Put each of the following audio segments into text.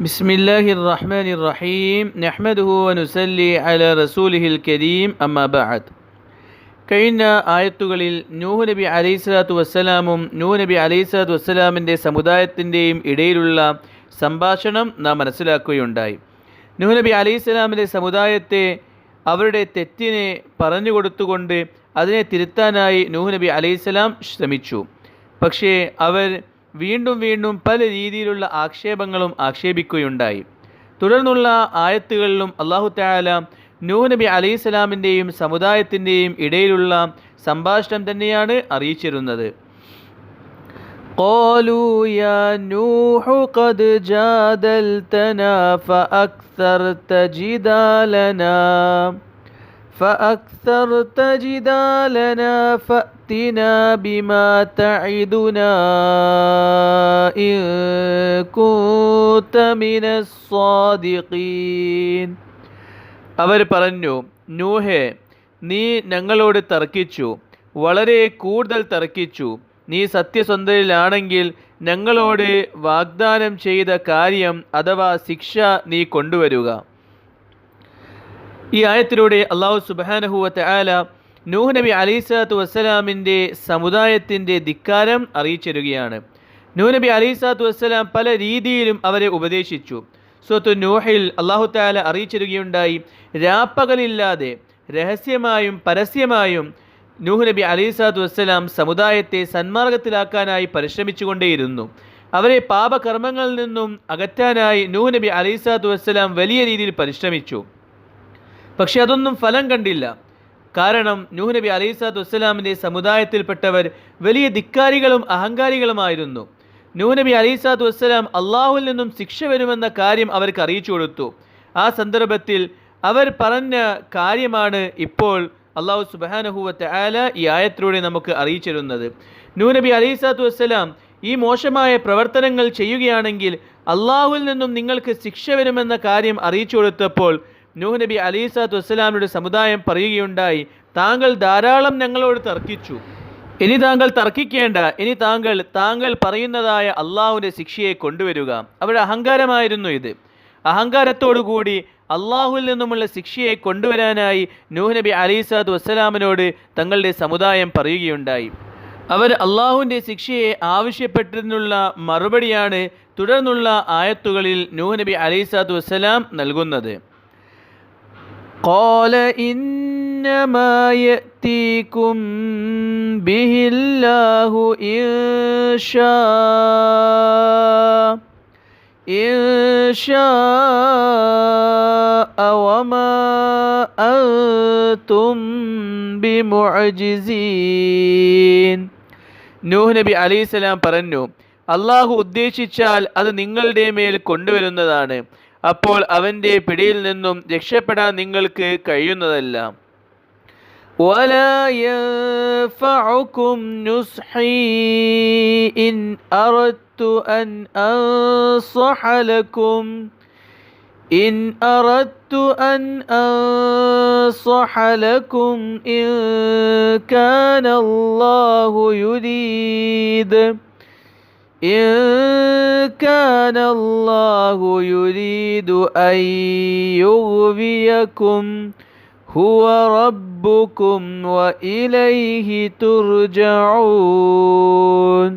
بسم الله الرحمن الرحيم نحمده ونسلي على رسوله الكريم أما بعد കഴിഞ്ഞ ആയത്തുകളിൽ നൂഹ് നബി അലൈഹിസ്സലാത്തു വസ്സലാമും നൂഹ് നബി അലൈഹിസ്സലാത്തു വസ്സലാമിൻ്റെ സമുദായത്തിൻ്റെയും ഇടയിലുള്ള സംഭാഷണം നാം മനസ്സിലാക്കുകയുണ്ടായി നൂഹ് നബി അലൈഹിസ്സലാമിൻ്റെ സമുദായത്തെ അവരുടെ തെറ്റിനെ പറഞ്ഞു കൊടുത്തുകൊണ്ട് അതിനെ തിരുത്താനായി നൂഹ് നബി അലൈഹിസ്സലാം ശ്രമിച്ചു പക്ഷേ അവർ വീണ്ടും വീണ്ടും പല രീതിയിലുള്ള ആക്ഷേപങ്ങളും ആക്ഷേപിക്കുകയുണ്ടായി തുടർന്നുള്ള ആയത്തുകളിലും അള്ളാഹു താല നൂഹ് നബി അലൈഹി സ്വലാമിൻ്റെയും സമുദായത്തിൻ്റെയും ഇടയിലുള്ള സംഭാഷണം തന്നെയാണ് അറിയിച്ചിരുന്നത് قالوا يا نوح قد جادلتنا فأكثرت جدالنا فأكثرت جدالنا فأتنا بما تعدنا إن كنت من الصادقين അവർ പറഞ്ഞു നൂഹെ നീ ഞങ്ങളോട് തർക്കിച്ചു വളരെ കൂടുതൽ തർക്കിച്ചു നീ സത്യസന്ധയിലാണെങ്കിൽ ഞങ്ങളോട് വാഗ്ദാനം ചെയ്ത കാര്യം അഥവാ ശിക്ഷ നീ കൊണ്ടുവരിക ഈ ആയത്തിലൂടെ അള്ളാഹു സുബാനഹുവത്ത് ആല നൂഹ് നബി അലൈസാത്തു വസ്സലാമിന്റെ സമുദായത്തിന്റെ ധിക്കാരം അറിയിച്ചിരുകയാണ് നൂഹ് നബി അലൈസാത്തു വസ്സലാം പല രീതിയിലും അവരെ ഉപദേശിച്ചു. സ്വത്ത് നൂഹിൽ അള്ളാഹു താല അറിയിച്ചിരുകയുണ്ടായി രാപ്പകലില്ലാതെ രഹസ്യമായും പരസ്യമായും നൂഹ് നബി അലൈസാത്തു വസ്സലാം സമുദായത്തെ സന്മാർഗത്തിലാക്കാനായി പരിശ്രമിച്ചുകൊണ്ടേയിരുന്നു. അവരെ പാപകർമ്മങ്ങളിൽ നിന്നും അകറ്റാനായി നൂഹ് നബി അലൈസാത്തു വസ്സലാം വലിയ രീതിയിൽ പരിശ്രമിച്ചു. പക്ഷെ അതൊന്നും ഫലം കണ്ടില്ല. കാരണം നൂഹ് നബി അലൈസാദ് വസ്സലാമിന്റെ സമുദായത്തിൽപ്പെട്ടവർ വലിയ ധിക്കാരികളും അഹങ്കാരികളുമായിരുന്നു. നൂഹ് നബി അലൈസാദ് വസ്സലാം അള്ളാഹുവിൽ നിന്നും ശിക്ഷ വരുമെന്ന കാര്യം അവർക്ക് അറിയിച്ചു കൊടുത്തു. ആ സന്ദർഭത്തിൽ അവർ പറഞ്ഞ കാര്യമാണ് ഇപ്പോൾ അള്ളാഹു സുബാനഹുവത്തെ ആല ഈ ആയത്തിലൂടെ നമുക്ക് അറിയിച്ചിരുന്നത്. നൂഹ് നബി അലൈസാദ് വസ്സലാം ഈ മോശമായ പ്രവർത്തനങ്ങൾ ചെയ്യുകയാണെങ്കിൽ അള്ളാഹുവിൽ നിന്നും നിങ്ങൾക്ക് ശിക്ഷ വരുമെന്ന കാര്യം അറിയിച്ചു കൊടുത്തപ്പോൾ നൂഹ് നബി അലൈസാത്ത് വസ്സലാമിയുടെ സമുദായം പറയുകയുണ്ടായി താങ്കൾ ധാരാളം ഞങ്ങളോട് തർക്കിച്ചു. ഇനി താങ്കൾ തർക്കിക്കേണ്ട ഇനി താങ്കൾ താങ്കൾ പറയുന്നതായ അള്ളാഹുവിന്റെ ശിക്ഷയെ കൊണ്ടുവരിക. അവരുടെ അഹങ്കാരമായിരുന്നു ഇത്. അഹങ്കാരത്തോടുകൂടി അള്ളാഹുവിൽ നിന്നുമുള്ള ശിക്ഷയെ കൊണ്ടുവരാനായി നൂഹ് നബി അലിസാദ് വസ്സലാമിനോട് തങ്ങളുടെ സമുദായം പറയുകയുണ്ടായി. അവർ അള്ളാഹുവിന്റെ ശിക്ഷയെ ആവശ്യപ്പെട്ടതിനുള്ള മറുപടിയാണ് തുടർന്നുള്ള ആയത്തുകളിൽ നൂഹ് നബി അലിസാദ് വസ്സലാം നൽകുന്നത്. قال إنما يأتيكم به الله إن شاء إن شاء وما أنتم بمعجزين നൂഹ് നബി അലൈഹി സ്വലാം പറഞ്ഞു അള്ളാഹു ഉദ്ദേശിച്ചാൽ അത് നിങ്ങളുടെ മേൽ കൊണ്ടുവരുന്നതാണ് അപ്പോൾ അവൻ്റെ പിടിയിൽ നിന്നും രക്ഷപ്പെടാൻ നിങ്ങൾക്ക് കഴിയുന്നതല്ല ولا ينفعكم نصحي إن أردت أن أنصح لكم إن أردت أن أنصح لكم إن كان الله يريد إن كان الله يريد أن يغويكم هو ربكم وإليه ترجعون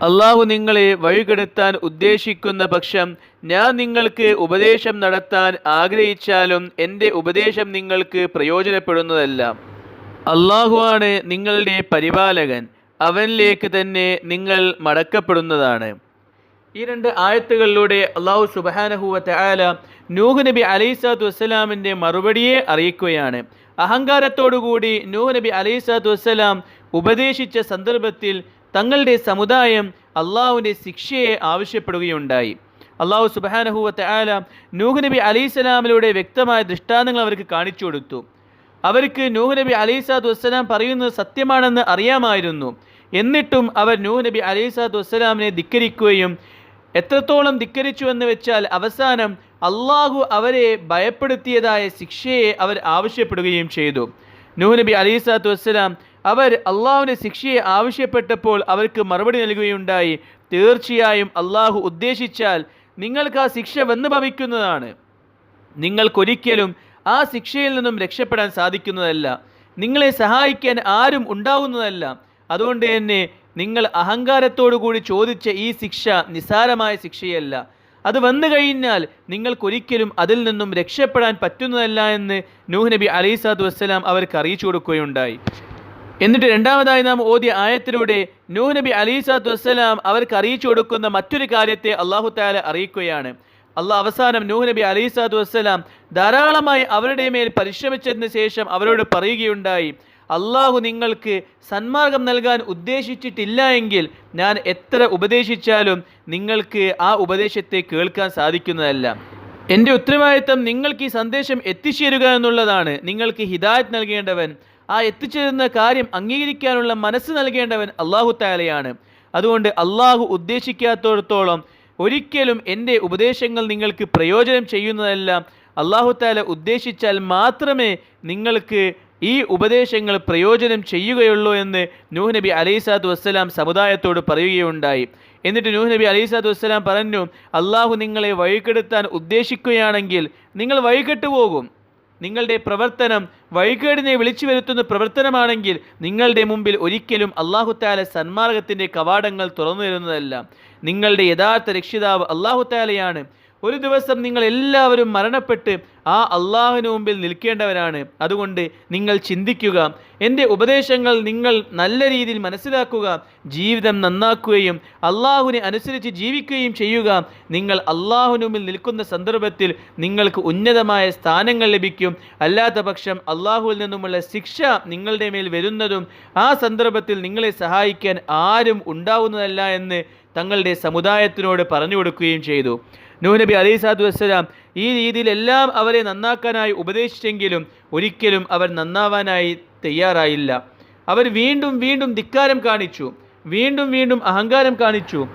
അള്ളാഹു നിങ്ങളെ വഴികെടുത്താൻ ഉദ്ദേശിക്കുന്ന പക്ഷം ഞാൻ നിങ്ങൾക്ക് ഉപദേശം നടത്താൻ ആഗ്രഹിച്ചാലും എൻ്റെ ഉപദേശം നിങ്ങൾക്ക് പ്രയോജനപ്പെടുന്നതല്ല അള്ളാഹുവാണ് നിങ്ങളുടെ പരിപാലകൻ അവനിലേക്ക് തന്നെ നിങ്ങൾ മടക്കപ്പെടുന്നതാണ്. ഈ രണ്ട് ആയത്തുകളിലൂടെ അള്ളാഹു സുബാനഹുവത്തെ ആല നൂഹ് നബി അലൈസാദ് വസ്സലാമിന്റെ മറുപടിയെ അറിയിക്കുകയാണ്. അഹങ്കാരത്തോടുകൂടി നൂഹ് നബി അലൈസാദ് വസ്സലാം ഉപദേശിച്ച സന്ദർഭത്തിൽ തങ്ങളുടെ സമുദായം അള്ളാഹുവിന്റെ ശിക്ഷയെ ആവശ്യപ്പെടുകയുണ്ടായി. അള്ളാഹു സുബാനഹുവത്തെ ആല നൂഹ് നബി അലൈസലാമിലൂടെ വ്യക്തമായ ദൃഷ്ടാന്തങ്ങൾ അവർക്ക് കാണിച്ചു കൊടുത്തു. അവർക്ക് നൂഹ് നബി അലൈസാദ് വസ്സലാം പറയുന്നത് സത്യമാണെന്ന് അറിയാമായിരുന്നു. എന്നിട്ടും അവർ നൂഹ് നബി അലൈസാദ് വസ്സലാമിനെ ധിക്കരിക്കുകയും എത്രത്തോളം ധിക്കരിച്ചു എന്ന് വെച്ചാൽ അവസാനം അള്ളാഹു അവരെ ഭയപ്പെടുത്തിയതായ ശിക്ഷയെ അവർ ആവശ്യപ്പെടുകയും ചെയ്തു. നൂഹ് നബി അലൈസാദ് വസ്സലാം അവർ അള്ളാഹുവിന്റെ ശിക്ഷയെ ആവശ്യപ്പെട്ടപ്പോൾ അവർക്ക് മറുപടി നൽകുകയുണ്ടായി. തീർച്ചയായും അള്ളാഹു ഉദ്ദേശിച്ചാൽ നിങ്ങൾക്ക് ആ ശിക്ഷ വന്നു ഭവിക്കുന്നതാണ്. നിങ്ങൾക്കൊരിക്കലും ആ ശിക്ഷയിൽ നിന്നും രക്ഷപ്പെടാൻ സാധിക്കുന്നതല്ല. നിങ്ങളെ സഹായിക്കാൻ ആരും ഉണ്ടാവുന്നതല്ല അതുകൊണ്ട് തന്നെ നിങ്ങൾ അഹങ്കാരത്തോടു കൂടി ചോദിച്ച ഈ ശിക്ഷ നിസാരമായ ശിക്ഷയല്ല. അത് വന്നു കഴിഞ്ഞാൽ നിങ്ങൾക്കൊരിക്കലും അതിൽ നിന്നും രക്ഷപ്പെടാൻ പറ്റുന്നതല്ല എന്ന് നൂഹ് നബി അലൈസാദ് വസ്സലാം അവർക്ക് അറിയിച്ചു കൊടുക്കുകയുണ്ടായി. എന്നിട്ട് രണ്ടാമതായി നാം ഓതിയ ആയത്തിലൂടെ നൂഹ് നബി അലൈസാദ് വസ്സലാം അവർക്ക് അറിയിച്ചു കൊടുക്കുന്ന മറ്റൊരു കാര്യത്തെ അള്ളാഹു താല അറിയിക്കുകയാണ്. അള്ളാഹ് അവസാനം നൂഹ് നബി അലൈസാദ് വസ്സലാം ധാരാളമായി അവരുടെ മേൽ പരിശ്രമിച്ചതിന് ശേഷം അവരോട് പറയുകയുണ്ടായി. അള്ളാഹു നിങ്ങൾക്ക് സന്മാർഗം നൽകാൻ ഉദ്ദേശിച്ചിട്ടില്ല എങ്കിൽ ഞാൻ എത്ര ഉപദേശിച്ചാലും നിങ്ങൾക്ക് ആ ഉപദേശത്തെ കേൾക്കാൻ സാധിക്കുന്നതല്ല. എന്റെ ഉത്തരവാദിത്തം നിങ്ങൾക്ക് ഈ സന്ദേശം എത്തിച്ചേരുക എന്നുള്ളതാണ്. നിങ്ങൾക്ക് ഹിദായത്ത് നൽകേണ്ടവൻ ആ എത്തിച്ചേരുന്ന കാര്യം അംഗീകരിക്കാനുള്ള മനസ്സ് നൽകേണ്ടവൻ അള്ളാഹു താലയാണ് അതുകൊണ്ട് അള്ളാഹു ഉദ്ദേശിക്കാത്തടത്തോളം ഒരിക്കലും എന്റെ ഉപദേശങ്ങൾ നിങ്ങൾക്ക് പ്രയോജനം ചെയ്യുന്നതല്ല. അള്ളാഹു താല ഉദ്ദേശിച്ചാൽ മാത്രമേ നിങ്ങൾക്ക് ഈ ഉപദേശങ്ങൾ പ്രയോജനം ചെയ്യുകയുള്ളൂ എന്ന് നൂഹ് നബി അലൈസാദ് വസ്സലാം സമുദായത്തോട് പറയുകയുണ്ടായി. എന്നിട്ട് നൂഹ് നബി അലൈസാദ് വസ്സലാം പറഞ്ഞു അള്ളാഹു നിങ്ങളെ വഴികെടുത്താൻ ഉദ്ദേശിക്കുകയാണെങ്കിൽ നിങ്ങൾ വഴികെട്ടു പോകും. നിങ്ങളുടെ പ്രവർത്തനം വഴികേടിനെ വിളിച്ചു വരുത്തുന്ന പ്രവർത്തനമാണെങ്കിൽ നിങ്ങളുടെ മുമ്പിൽ ഒരിക്കലും അള്ളാഹുത്താല സന്മാർഗത്തിന്റെ കവാടങ്ങൾ തുറന്നു തരുന്നതല്ല. നിങ്ങളുടെ യഥാർത്ഥ രക്ഷിതാവ് അള്ളാഹുത്താലയാണ് ഒരു ദിവസം നിങ്ങൾ എല്ലാവരും മരണപ്പെട്ട് ആ അള്ളാഹുവിന് മുമ്പിൽ നിൽക്കേണ്ടവരാണ്. അതുകൊണ്ട് നിങ്ങൾ ചിന്തിക്കുക എന്റെ ഉപദേശങ്ങൾ നിങ്ങൾ നല്ല രീതിയിൽ മനസ്സിലാക്കുക ജീവിതം നന്നാക്കുകയും അള്ളാഹുവിനെ അനുസരിച്ച് ജീവിക്കുകയും ചെയ്യുക. നിങ്ങൾ അള്ളാഹുവിന് മുമ്പിൽ നിൽക്കുന്ന സന്ദർഭത്തിൽ നിങ്ങൾക്ക് ഉന്നതമായ സ്ഥാനങ്ങൾ ലഭിക്കും. അല്ലാത്ത പക്ഷം അള്ളാഹുവിൽ നിന്നുമുള്ള ശിക്ഷ നിങ്ങളുടെ മേൽ വരുന്നതും ആ സന്ദർഭത്തിൽ നിങ്ങളെ സഹായിക്കാൻ ആരും ഉണ്ടാവുന്നതല്ല എന്ന് തങ്ങളുടെ സമുദായത്തിനോട് പറഞ്ഞു കൊടുക്കുകയും ചെയ്തു. നൂഹ് നബി അലൈഹി സ്വലാത്തു വസ്സലാം ഈ രീതിയിൽ എല്ലാം അവരെ നന്നാക്കാനായി ഉപദേശിച്ചെങ്കിലും ഒരിക്കലും അവർ നന്നാവാനായി തയ്യാറായില്ല. അവർ വീണ്ടും വീണ്ടും ധിക്കാരം കാണിച്ചു. വീണ്ടും വീണ്ടും അഹങ്കാരം കാണിച്ചു.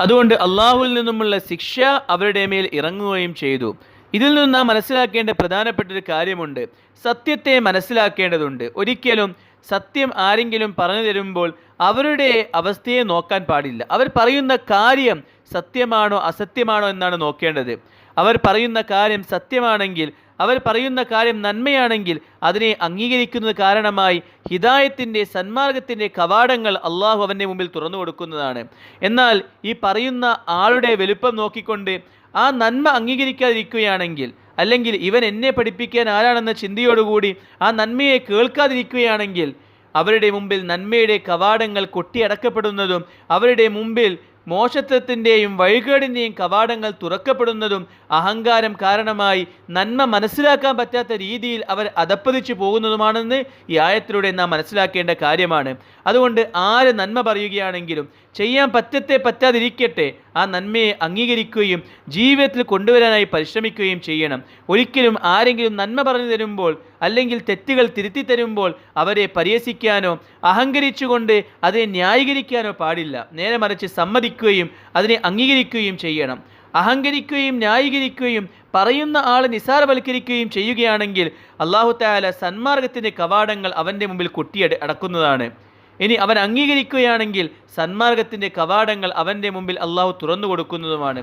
അതുകൊണ്ട് അള്ളാഹുവിൽ നിന്നുമുള്ള ശിക്ഷ അവരുടെ മേൽ ഇറങ്ങുകയും ചെയ്തു. ഇതിൽ നിന്ന് നാം മനസ്സിലാക്കേണ്ട പ്രധാനപ്പെട്ട ഒരു കാര്യമുണ്ട്. സത്യത്തെ മനസ്സിലാക്കേണ്ടതുണ്ട്. ഒരിക്കലും സത്യം ആരെങ്കിലും പറഞ്ഞു തരുമ്പോൾ അവരുടെ അവസ്ഥയെ നോക്കാൻ പാടില്ല. അവർ പറയുന്ന കാര്യം സത്യമാണോ അസത്യമാണോ എന്നാണ് നോക്കേണ്ടത്. അവർ പറയുന്ന കാര്യം സത്യമാണെങ്കിൽ അവർ പറയുന്ന കാര്യം നന്മയാണെങ്കിൽ അതിനെ അംഗീകരിക്കുന്നത് കാരണമായി ഹിദായത്തിന്റെ സന്മാർഗത്തിന്റെ കവാടങ്ങൾ അള്ളാഹു അവന്റെ മുമ്പിൽ തുറന്നു കൊടുക്കുന്നതാണ്. എന്നാൽ ഈ പറയുന്ന ആളുടെ വലുപ്പം നോക്കിക്കൊണ്ട് ആ നന്മ അംഗീകരിക്കാതിരിക്കുകയാണെങ്കിൽ അല്ലെങ്കിൽ ഇവൻ എന്നെ പഠിപ്പിക്കാൻ ആരാണെന്ന ചിന്തയോടുകൂടി ആ നന്മയെ കേൾക്കാതിരിക്കുകയാണെങ്കിൽ അവരുടെ മുമ്പിൽ നന്മയുടെ കവാടങ്ങൾ കൊട്ടിയടക്കപ്പെടുന്നതും അവരുടെ മുമ്പിൽ മോശത്വത്തിന്റെയും വഴികേടിന്റെയും കവാടങ്ങൾ തുറക്കപ്പെടുന്നതും അഹങ്കാരം കാരണമായി നന്മ മനസ്സിലാക്കാൻ പറ്റാത്ത രീതിയിൽ അവർ അതപ്പതിച്ചു പോകുന്നതുമാണെന്ന് ഈ ആയത്തിലൂടെ നാം മനസ്സിലാക്കേണ്ട കാര്യമാണ്. അതുകൊണ്ട് ആര് നന്മ പറയുകയാണെങ്കിലും ചെയ്യാൻ പറ്റത്തെ പറ്റാതിരിക്കട്ടെ ആ നന്മയെ അംഗീകരിക്കുകയും ജീവിതത്തിൽ കൊണ്ടുവരാനായി പരിശ്രമിക്കുകയും ചെയ്യണം. ഒരിക്കലും ആരെങ്കിലും നന്മ പറഞ്ഞു തരുമ്പോൾ അല്ലെങ്കിൽ തെറ്റുകൾ തിരുത്തി തരുമ്പോൾ അവരെ പരിഹസിക്കാനോ അഹങ്കരിച്ചുകൊണ്ട് അതിനെ ന്യായീകരിക്കാനോ പാടില്ല. നേരെ മറിച്ച് സമ്മതിക്കുകയും അതിനെ അംഗീകരിക്കുകയും ചെയ്യണം. അഹങ്കരിക്കുകയും ന്യായീകരിക്കുകയും പറയുന്ന ആൾ നിസാരവൽക്കരിക്കുകയും ചെയ്യുകയാണെങ്കിൽ അള്ളാഹു താല സന്മാർഗത്തിന്റെ കവാടങ്ങൾ അവന്റെ മുമ്പിൽ കൊട്ടിയട അടക്കുന്നതാണ്. ഇനി അവൻ അംഗീകരിക്കുകയാണെങ്കിൽ സന്മാർഗത്തിൻ്റെ കവാടങ്ങൾ അവൻ്റെ മുമ്പിൽ അള്ളാഹു തുറന്നു കൊടുക്കുന്നതുമാണ്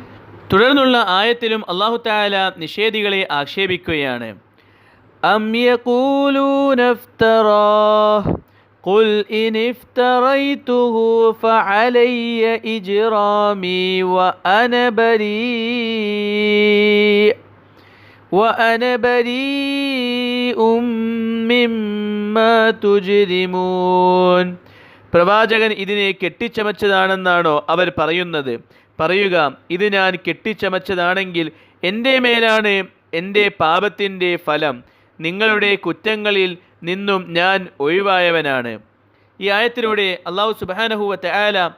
തുടർന്നുള്ള ആയത്തിലും അള്ളാഹു താല നിഷേധികളെ ആക്ഷേപിക്കുകയാണ് أم يقولون افتراه قل إن افتريته فعلي إجرامي وأنا بريء وأنا بريء പ്രവാചകൻ ഇതിനെ കെട്ടിച്ചമച്ചതാണെന്നാണോ അവർ പറയുന്നത്? പറയുക ഇത് ഞാൻ കെട്ടിച്ചമച്ചതാണെങ്കിൽ എന്റെ മേലാണ് എന്റെ പാപത്തിന്റെ ഫലം. നിങ്ങളുടെ കുറ്റങ്ങളിൽ നിന്നും ഞാൻ ഒഴിവായവനാണ്. ഈ ആയത്തിലൂടെ അള്ളാഹു സുബാനഹുവ തയാല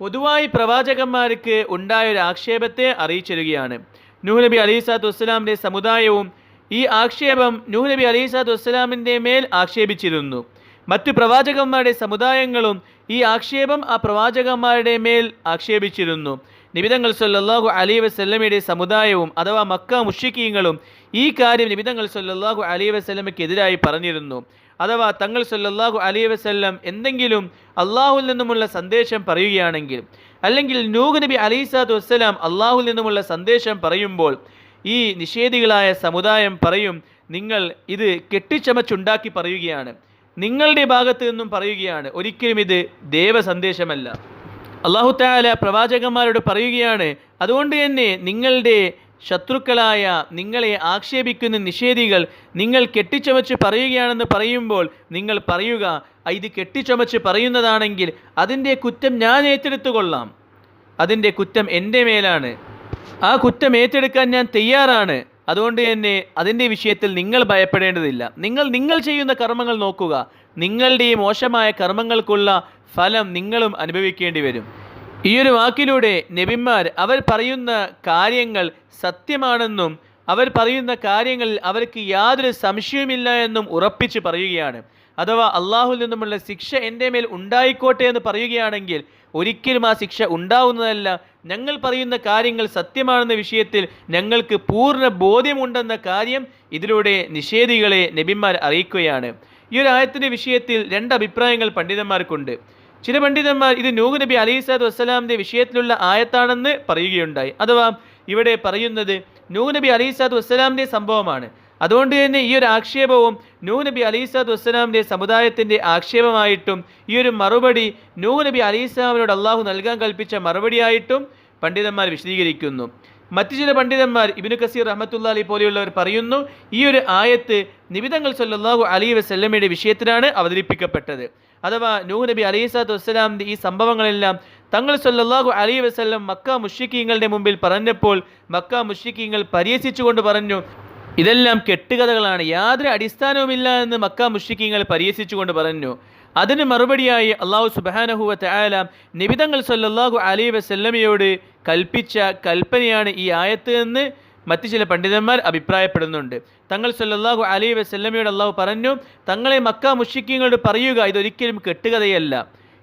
പൊതുവായി പ്രവാചകന്മാർക്ക് ഉണ്ടായൊരു ആക്ഷേപത്തെ അറിയിച്ചിരുകയാണ് നൂഹ് നബി അലൈസാത്തു വസ്സലാമിന്റെ സമുദായവും ഈ ആക്ഷേപം നൂഹ് നബി അലൈസാത്ത് വസ്സലാമിന്റെ മേൽ ആക്ഷേപിച്ചിരുന്നു. മറ്റു പ്രവാചകന്മാരുടെ സമുദായങ്ങളും ഈ ആക്ഷേപം ആ പ്രവാചകന്മാരുടെ മേൽ ആക്ഷേപിച്ചിരുന്നു. നിബിതങ്ങൾ സല്ലാഹു അലൈ വസ്ലമിയുടെ സമുദായവും അഥവാ മക്ക മുഷിക്കീങ്ങളും ഈ കാര്യം നിബിതങ്ങൾ സല്ലാഹു അലൈ വസ്ലമയ്ക്കെതിരായി പറഞ്ഞിരുന്നു. അഥവാ തങ്ങൾ സല്ലാഹു അലൈ വസ്ല്ലം എന്തെങ്കിലും അള്ളാഹുവിൽ നിന്നുമുള്ള സന്ദേശം പറയുകയാണെങ്കിൽ അല്ലെങ്കിൽ നൂഹ് നബി അലൈഹിസ്സാത്തു വസ്സലാം അള്ളാഹുൽ നിന്നുമുള്ള സന്ദേശം പറയുമ്പോൾ ഈ നിഷേധികളായ സമുദായം പറയും നിങ്ങൾ ഇത് കെട്ടിച്ചമച്ചുണ്ടാക്കി പറയുകയാണ്. നിങ്ങളുടെ ഭാഗത്ത് നിന്നും പറയുകയാണ്. ഒരിക്കലും ഇത് ദേവസന്ദേശമല്ല. അള്ളാഹു താല പ്രവാചകന്മാരോട് പറയുകയാണ് അതുകൊണ്ട് തന്നെ നിങ്ങളുടെ ശത്രുക്കളായ നിങ്ങളെ ആക്ഷേപിക്കുന്ന നിഷേധികൾ നിങ്ങൾ കെട്ടിച്ചമച്ച് പറയുകയാണെന്ന് പറയുമ്പോൾ നിങ്ങൾ പറയുക "ആ, ഇത് കെട്ടിച്ചമച്ച് പറയുന്നതാണെങ്കിൽ അതിന്റെ കുറ്റം ഞാൻ ഏറ്റെടുത്തുകൊള്ളാം. അതിന്റെ കുറ്റം എന്റെ മേലാണ്. ആ കുറ്റം ഏറ്റെടുക്കാൻ ഞാൻ തയ്യാറാണ്. അതുകൊണ്ട് തന്നെ അതിന്റെ വിഷയത്തിൽ നിങ്ങൾ ഭയപ്പെടേണ്ടതില്ല. നിങ്ങൾ നിങ്ങൾ ചെയ്യുന്ന കർമ്മങ്ങൾ നോക്കുക. നിങ്ങളുടെ ഈ മോശമായ കർമ്മങ്ങൾക്കുള്ള ഫലം നിങ്ങളും അനുഭവിക്കേണ്ടി വരും. ഈ ഒരു വാക്കിലൂടെ നബിമാർ അവർ പറയുന്ന കാര്യങ്ങൾ സത്യമാണെന്നും അവർ പറയുന്ന കാര്യങ്ങളിൽ അവർക്ക് യാതൊരു സംശയവുമില്ല എന്നും ഉറപ്പിച്ച് പറയുകയാണ്. അഥവാ അള്ളാഹുൽ നിന്നുമുള്ള ശിക്ഷ എന്റെ മേൽ ഉണ്ടായിക്കോട്ടെ എന്ന് പറയുകയാണെങ്കിൽ ഒരിക്കലും ആ ശിക്ഷ ഉണ്ടാവുന്നതല്ല. ഞങ്ങൾ പറയുന്ന കാര്യങ്ങൾ സത്യമാണെന്ന വിഷയത്തിൽ ഞങ്ങൾക്ക് പൂർണ ബോധ്യമുണ്ടെന്ന കാര്യം ഇതിലൂടെ നിഷേധികളെ നബിമാർ അറിയിക്കുകയാണ്. ഈ ഒരു ആയത്തിന്റെ വിഷയത്തിൽ രണ്ട് അഭിപ്രായങ്ങൾ പണ്ഡിതന്മാർക്കുണ്ട്. ചില പണ്ഡിതന്മാർ ഇത് നൂഹ് നബി അലൈഹിസ്ലാത്തു വസ്സലാമിന്റെ വിഷയത്തിലുള്ള ആയത്താണെന്ന് പറയുകയുണ്ടായി. അഥവാ ഇവിടെ പറയുന്നത് നൂഹ് നബി അലൈഹിസ്ലാത്തു വസ്സലാമിന്റെ സംഭവമാണ്. അതുകൊണ്ട് തന്നെ ഈ ഒരു ആക്ഷേപവും നൂഹ് നബി അലീസാദ് വസ്സലാമിന്റെ സമുദായത്തിന്റെ ആക്ഷേപമായിട്ടും ഈ ഒരു മറുപടി നൂഹ് നബി അലീസ്ലാമിനോട് അള്ളാഹു നൽകാൻ കൽപ്പിച്ച മറുപടിയായിട്ടും പണ്ഡിതന്മാർ വിശദീകരിക്കുന്നു. മറ്റു ചില പണ്ഡിതന്മാർ ഇബിനു കസീർ റഹ്മത്തുള്ള അലി പോലെയുള്ളവർ പറയുന്നു ഈ ഒരു ആയത്ത് നിബിതങ്ങൾ സല്ലാഹു അലി വസ്ല്ലമ്മയുടെ വിഷയത്തിലാണ് അവതരിപ്പിക്കപ്പെട്ടത്. അഥവാ നൂഹ് നബി അലൈഹിസ്ലാത്തു വസ്സലാമിന്റെ ഈ സംഭവങ്ങളെല്ലാം തങ്ങൾ സല്ലാഹു അലി വസല്ലം മക്ക മുഷിക്കീങ്ങളുടെ മുമ്പിൽ പറഞ്ഞപ്പോൾ മക്ക മുഷിക്കീങ്ങൾ പരിഹസിച്ചുകൊണ്ട് പറഞ്ഞു ഇതെല്ലാം കെട്ടുകഥകളാണ്. യാതൊരു അടിസ്ഥാനവുമില്ല എന്ന് മക്ക മുഷിക്കിങ്ങൾ പരിഹസിച്ചുകൊണ്ട് പറഞ്ഞു. അതിന് മറുപടിയായി അള്ളാഹു സുബാനഹുവ തആല നിബിതങ്ങൾ സല്ലാഹു അലൈഹി വസല്ലമയോട് കൽപ്പിച്ച കൽപ്പനയാണ് ഈ ആയത്ത് എന്ന് മറ്റു ചില പണ്ഡിതന്മാർ അഭിപ്രായപ്പെടുന്നുണ്ട്. തങ്ങൾ സല്ലാഹു അലൈഹി വസല്ലമയോട് അള്ളാഹു പറഞ്ഞു തങ്ങളെ മക്ക മുഷിക്കിങ്ങളോട് പറയുക ഇതൊരിക്കലും കെട്ടുകഥയല്ല.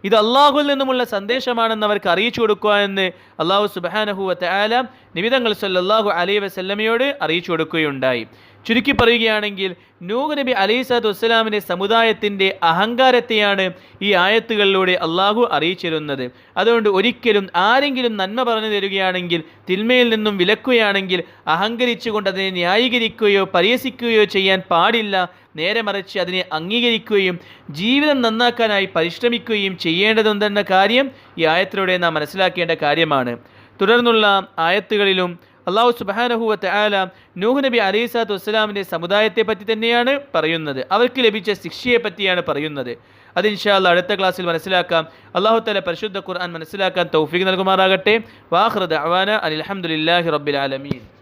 ഇത് അള്ളാഹുൽ നിന്നുമുള്ള സന്ദേശമാണെന്ന് അവർക്ക് അറിയിച്ചു കൊടുക്കുക എന്ന് അള്ളാഹു സുബാനഹുവത്തെ തആല നിബിതങ്ങൾ സല്ലാഹു അലൈഹി വസല്ലമയോട് അറിയിച്ചു കൊടുക്കുകയുണ്ടായി. ചുരുക്കി പറയുകയാണെങ്കിൽ നൂഹ് നബി അലൈഹി സ്വലാത്തു വസ്സലാമിന്റെ സമുദായത്തിന്റെ അഹങ്കാരത്തെയാണ് ഈ ആയത്തുകളിലൂടെ അള്ളാഹു അറിയിച്ചിരുന്നത്. അതുകൊണ്ട് ഒരിക്കലും ആരെങ്കിലും നന്മ പറഞ്ഞു തരികയാണെങ്കിൽ തിന്മയിൽ നിന്നും വിലക്കുകയാണെങ്കിൽ അഹങ്കരിച്ചുകൊണ്ട് അതിനെ ന്യായീകരിക്കുകയോ പരിഹസിക്കുകയോ ചെയ്യാൻ പാടില്ല നേരെ മറിച്ച് അതിനെ അംഗീകരിക്കുകയും ജീവിതം നന്നാക്കാനായി പരിശ്രമിക്കുകയും ചെയ്യേണ്ടതുണ്ടെന്ന കാര്യം ഈ ആയത്തിലൂടെ നാം മനസ്സിലാക്കേണ്ട കാര്യമാണ്. തുടർന്നുള്ള ആയത്തുകളിലും അള്ളാഹു സുബാനഹുവത്ത് ആല നൂഹ് നബി അലൈസാത്തു വസ്സലാമിന്റെ സമുദായത്തെ പറ്റി തന്നെയാണ് പറയുന്നത്. അവർക്ക് ലഭിച്ച ശിക്ഷയെ പറ്റിയാണ് പറയുന്നത്. അത് ഇൻഷാല്ല അടുത്ത ക്ലാസ്സിൽ മനസ്സിലാക്കാം. അള്ളാഹു തല പരിശുദ്ധ ഖുർആൻ മനസ്സിലാക്കാൻ തൗഫീഖ് നൽകുമാറാകട്ടെ. വാഹൃദ് അവാന അലഹമുല്ലാഹി റബ്ബിൽ ആലമീൻ.